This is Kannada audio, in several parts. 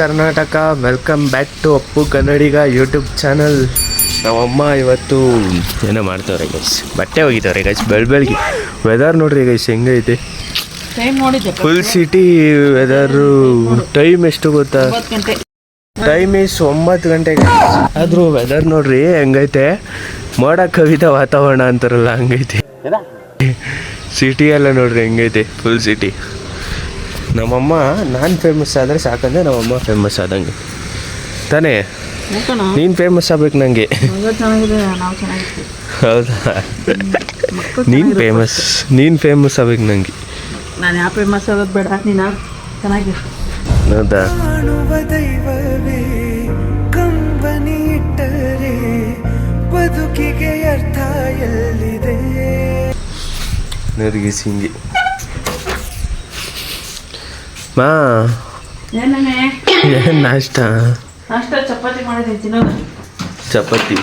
Karnataka welcome back to Appu Kannadiga YouTube channel ನಮ್ಮಮ್ಮ ಇವತ್ತು ಏನೋ ಮಾಡ್ತವ್ರೆ ಗೈಸ್ ಬಟ್ಟೆ ಹೋಗಿದ್ದವ್ರೆ ಗೈಸ್ ಬೆಳ್ ಬೆಳಗ್ಗೆ ವೆದರ್ ನೋಡ್ರಿ ಗೈಸ್ ಹೆಂಗೈತೆ? ಫುಲ್ ಸಿಟಿ ವೆದರು ಟೈಮ್ ಎಷ್ಟು ಗೊತ್ತಾ? ಗಂಟೆ. ಟೈಮ್ ಇಸ್ ಒಂಬತ್ತು ಗಂಟೆಗೆ ಆದರೂ ವೆದರ್ ನೋಡ್ರಿ ಹೆಂಗೈತೆ? ಮೋಡ ಕವಿತ ವಾತಾವರಣ ಅಂತಾರಲ್ಲ ಹಂಗೈತೆ. ಸಿಟಿ ಎಲ್ಲ ನೋಡ್ರಿ ಹೆಂಗೈತೆ? ಫುಲ್ ಸಿಟಿ ನಮ್ಮಮ್ಮ ನಾನು ಫೇಮಸ್ ಆದರೆ ಸಾಕಂದ್ರೆ ನಮ್ಮಮ್ಮ ಫೇಮಸ್ ಆದಂಗೆ. ತಾನೇ? ನೀನು ಫೇಮಸ್ ಆಗ್ಬೇಕು ನನಗೆ ಹೌದಾ? ನೀನು ಫೇಮಸ್ ನೀನು ಫೇಮಸ್ ಆಗ್ಬೇಕು ನನಗೆ ನಾನು ಯಾವ ಫೇಮಸ್ ಆಗೋದು ಬೇಡ ನೀನು ಚೆನ್ನಾಗಿ? ಹೌದಾ? ಕಂಬನಿ ಇಟ್ಟರೆ ಬದುಕಿಗೆ ಅರ್ಥ ಎಲ್ಲಿದೆ? ನರಿಗೆ ಸಿಂಗಿ ಮಾ. ಏನೇ ನಾಷ್ಟ? ಚಪಾತಿ ಮಾಡಿದ್ದೀನಿ ತಿನ್ನೋದು. ಚಪಾತಿ.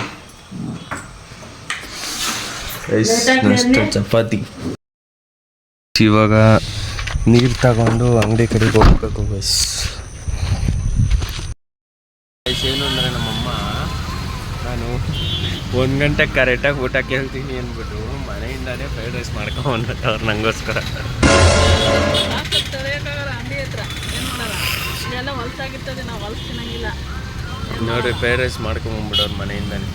ನಾಷ್ಟ ಚಪಾತಿ. ಇವಾಗ ನೀರು ತಗೊಂಡು ಅಂಗಡಿ ಕಡೆಗೆ ಹೋಗ್ಬೇಕು ಬಸ್ ಏನು ಅಂದರೆ ನಮ್ಮಮ್ಮ ನಾನು ಒಂದು ಗಂಟೆ ಕರೆಕ್ಟಾಗಿ ಊಟ ಕೇಳ್ತೀನಿ ಅಂದ್ಬಿಟ್ಟು ಮನೆಯಿಂದಾನೇ ಫ್ರೈಡ್ ರೈಸ್ ಮಾಡ್ಕೊಂಡು ಅವ್ರು ನನಗೋಸ್ಕರ ಹತ್ರ. ಏನು ಮಾಡೋಣ? ಇದೆಲ್ಲ ಹೊಲ್ಸಾಗಿರ್ತದೆ ನಾವು ಹೊಲ್ಸ್ ತಿನ್ನಂಗಿಲ್ಲ. ನೋಡ್ರಿ ಫ್ರೈಡ್ ರೈಸ್ ಮಾಡ್ಕೊಂಬಂದ್ಬಿಡೋರು ಮನೆಯಿಂದಾನೆ.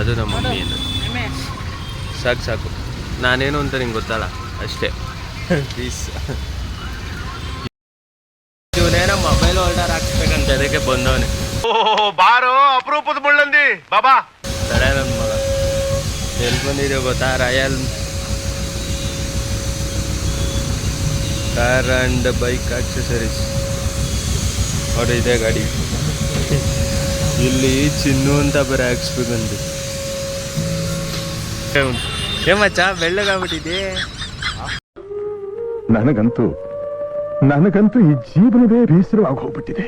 ಅದು ನಮ್ಮ ಮಮ್ಮಿಯಿಂದ ಎಮ್ಮೆ. ಸಾಕು ಸಾಕು. ನಾನೇನು ಅಂತ ನಿಂಗೆ ಗೊತ್ತಲ್ಲ ಅಷ್ಟೇ. ಪ್ಲೀಸ್ ಇವನೇನೋ ಮೊಬೈಲ್ ಹೋಲ್ಡರ್ ಹಾಕ್ಸ್ಬೇಕಂತ ಅದಕ್ಕೆ ಬಂದವನೆ. ಬಾರೋ ಅಪರೂಪದ ಮುಳ್ಳಂದಿ. ಬಾಬಾ. ತಡೆ ನನ್ನ ಮಗ. ಎಲ್ಲಿ ಬಂದಿದೆ ಗೊತ್ತಾ royal? Car and bike accessories ನೋಡಿ ಇದೆ ಗಾಡಿ ಇಲ್ಲಿ ಚಿನ್ನು ಅಂತ ಬರೀ ಹಾಕ್ಸ್ಬೇಕಂತೆ ಏ ಚಾ ಬೆಳ್ಳಗಾಗ್ಬಿಟ್ಟಿದೆ ನನಗಂತೂ ನನಗಂತೂ ಈ ಜೀವನವೇ ಬೇಸರವಾಗಿ ಹೋಗ್ಬಿಟ್ಟಿದೆ.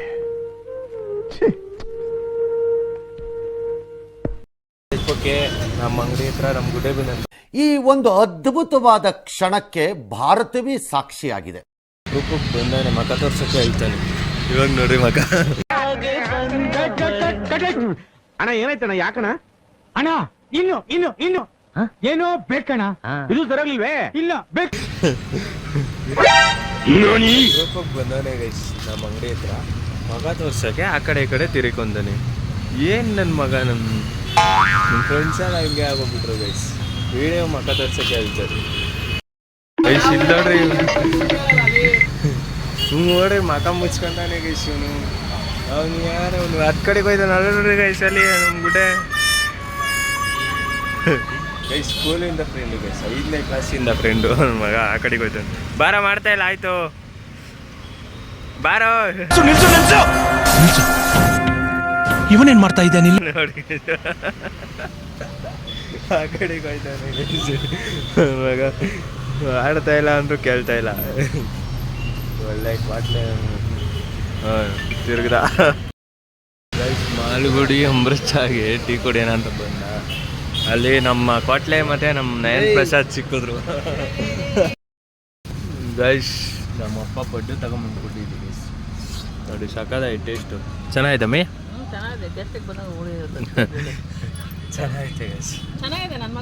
ಓಕೆ ನಮ್ಮ ಅಂಗಡಿ ಹತ್ರ ನಮ್ಮ ಗುಡೇಬಿನ ಈ ಒಂದು ಅದ್ಭುತವಾದ ಕ್ಷಣಕ್ಕೆ ಭಾರತವೇ ಸಾಕ್ಷಿಯಾಗಿದೆ. ರೂಪಕ್ಕೆ ಬಂದಾನೆ ಮಕ ತೋರ್ಸಕ್ಕೆ ಹೇಳ್ತಾನೆ. ಇವಾಗ ನೋಡ್ರಿ ಮಕ. ಅಣ್ಣ ಏನಾಯ್ತಣ್ಣ ಯಾಕಣ ಅಣ್ಣ ಇನ್ನು ಇನ್ನು ಇನ್ನು. ಏನೋ ಬೇಕಣ್ಣ. ಇದು ಸರಿಯಾಗ್ಲಿಲ್ವೇ? ಇಲ್ಲ ಬೇಕು ರೂಪಕ್ಕೆ ಬಂದಾನೆ ಗೈಸ್ ನಮ್ಮ ಅಂಗಡಿ ಹತ್ರ. ಮಗ ತೋರ್ಸಕ್ಕೆ ಆ ಕಡೆ ಈ ಕಡೆ ತಿರ್ಕೊಂಡಾನೆ. ಏನ್ ನನ್ನ ಮಗ ನಮ್ಮ ನಮ್ಮ ಫ್ರೆಂಡ್ಸ್ ಎಲ್ಲ ಹಿಂಗೆ ಆಗೋಗ್ಬಿಟ್ರು ಗೈಸ್ ವಿಡಿಯೋ ಮಕ ತೋರ್ಸಕ್ಕೆ ಹೇಳ್ತಾರೆ. ಗೈಸ್ ಇಲ್ಲಿ ನೋಡ್ರಿ ಮಕ ಮುಚ್ಕೊಂತಾನೆ ಗೈಸ್ ಇವನು. ಅವ್ನು ಯಾರು? ಅವ್ನು ಹತ್ತು ಕಡೆಗೆ ಹೋಯ್ತಾನೆ ನೋಡ್ರಿ ಗೈಸ್ ಅಲ್ಲಿ ನಮ್ಮ ಗುಡೆ ಗೈಸ್ ಸ್ಕೂಲಿಂದ ಫ್ರೆಂಡು ಗೈಸ್ ಐದನೇ ಕ್ಲಾಸಿಂದ ಫ್ರೆಂಡು ನನ್ನ ಮಗ ಆ ಕಡೆಗೆ ಹೋಯ್ತಾನೆ ಬಾರ ಮಾಡ್ತಾ ಇಲ್ಲ ಆಯ್ತು. ಬಾರೋ. ಇವನೇನ್ ಮಾಡ್ತಾ ಇದ್ದಾನೆ ಇಲ್ಲಿ ನೋಡಿ. ಆಡ್ತಾ ಇಲ್ಲ ಅಂದ್ರೂ ಕೇಳ್ತಾ ಇಲ್ಲ. ಒಳ್ಳೆ ತಿರ್ಗದ. ಗೈಸ್ ಮಾಲ್ಗುಡಿ ಅಮೃತ್ಚಾಗೆ ಟೀ ಕುಡಿಯೋಣ ಅಂತ ಬಂದ. ಅಲ್ಲಿ ನಮ್ಮ ಕೋಟ್ಲೆ ಮತ್ತೆ ನಮ್ಮ ನಯನ್ ಪ್ರಸಾದ್ ಸಿಕ್ಕಿದ್ರು. ಗೈಸ್ ನಮ್ಮ ಅಪ್ಪ ಪಡ್ಡು ತಗೊಂಬಂದು ಕೊಟ್ಟಿದ್ದು ಗೈಸ್ ನೋಡಿ ಸಕ್ಕದಾಗಿ ಟೇಸ್ಟು ಹ್ಞೂ ಚೆನ್ನಾಗಿದೆ. ಟೇಸ್ಟಿಗೆ ಬಂದಾಗ ಚೆನ್ನಾಗಿದೆ ನನ್ನ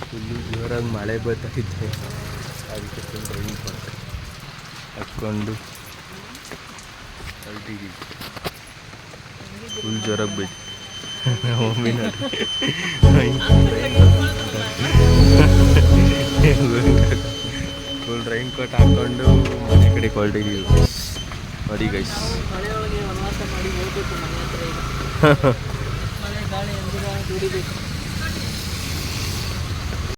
ಫುಲ್ಲು ಜೋರಾಗಿ ಮಳೆ ಬರ್ತೈತೆ ಅದಕ್ಕೆ ಫುಲ್ ಕೊಟ್ಟು ಹಾಕ್ಕೊಂಡು ಹೊರಟಿದ್ದೀವಿ ಫುಲ್ ಜೋರಾಗಿ ಬಿಟ್ಟು ಒಮ್ಮೆ ಫುಲ್ ರೈನ್ ಕೋಟ್ ಹಾಕ್ಕೊಂಡು ಮನೆ ಕಡೆ ಹೊರಟಿದ್ದೀವಿ ನೋಡಿ ಗೈಸ್ ಮಾಡಿ ಹೋಗ್ಬೇಕು ಮನೆ ಹತ್ರ ಈಗ. ಮಳೆ ಗಾಳಿ ಎಂದಿರ ದುಡಿಬೇಕು.